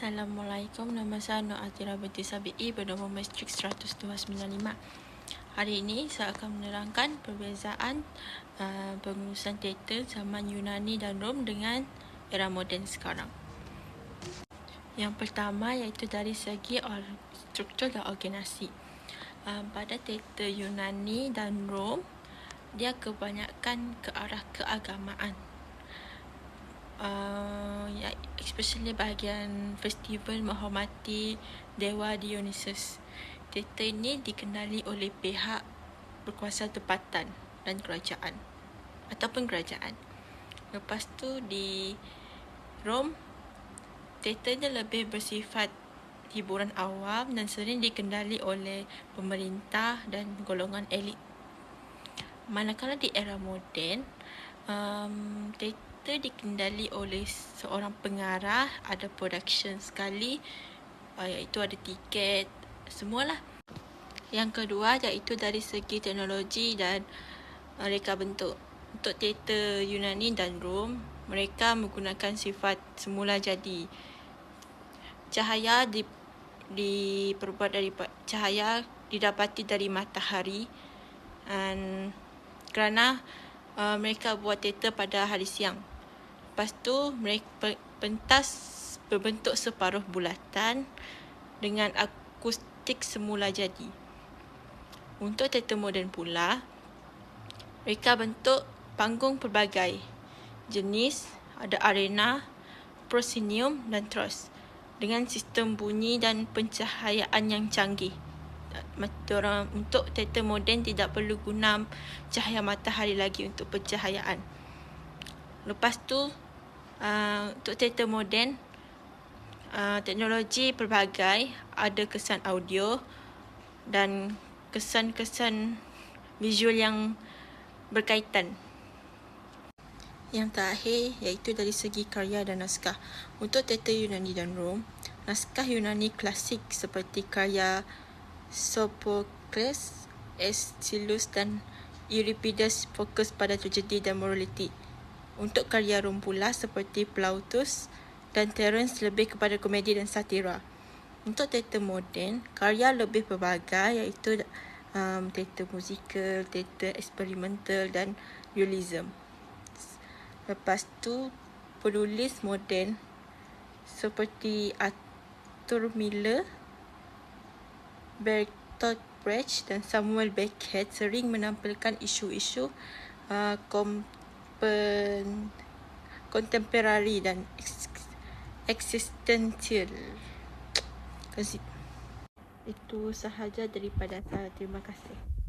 Assalamualaikum, nama saya Nur Atira binti Sabi'i bernombor Matrix 10295. Hari ini saya akan menerangkan perbezaan uh, pengurusan teater zaman Yunani dan Rom dengan era moden sekarang. Yang pertama iaitu dari segi struktur dan organisasi. Uh, pada teater Yunani dan Rom, dia kebanyakan ke arah keagamaan uh, ya, especially bahagian festival menghormati Dewa Dionysus. Teater ini dikenali oleh pihak berkuasa tempatan dan kerajaan ataupun kerajaan. Lepas tu di Rom, teaternya lebih bersifat hiburan awam dan sering dikendali oleh pemerintah dan golongan elit. Manakala di era moden, um, teater cerita dikendali oleh seorang pengarah, ada production sekali, uh, iaitu ada tiket, semualah. Yang kedua iaitu dari segi teknologi dan mereka bentuk. Untuk teater Yunani dan Rom, mereka menggunakan sifat semula jadi. Cahaya di diperbuat dari cahaya didapati dari matahari dan kerana uh, mereka buat teater pada hari siang. Lepas tu mereka pentas berbentuk separuh bulatan dengan akustik semula jadi. Untuk teater moden pula, mereka bentuk panggung pelbagai jenis, ada arena, proscenium dan tros dengan sistem bunyi dan pencahayaan yang canggih. Untuk teater moden tidak perlu guna cahaya matahari lagi untuk pencahayaan. Lepas tu uh, untuk teater moden uh, teknologi pelbagai ada kesan audio dan kesan-kesan visual yang berkaitan. Yang terakhir iaitu dari segi karya dan naskah. Untuk teater Yunani dan Rom, naskah Yunani klasik seperti karya Sophocles, Aeschylus dan Euripides fokus pada tragedi dan moraliti. Untuk karya Rom pula seperti Plautus dan Terence lebih kepada komedi dan satira. Untuk teater moden, karya lebih berbagai iaitu um, teater musikal, teater eksperimental dan realism. Lepas tu, penulis moden seperti Arthur Miller, Bertolt Brecht dan Samuel Beckett sering menampilkan isu-isu uh, kom pen contemporary dan existential. Itu sahaja daripada saya. Terima kasih.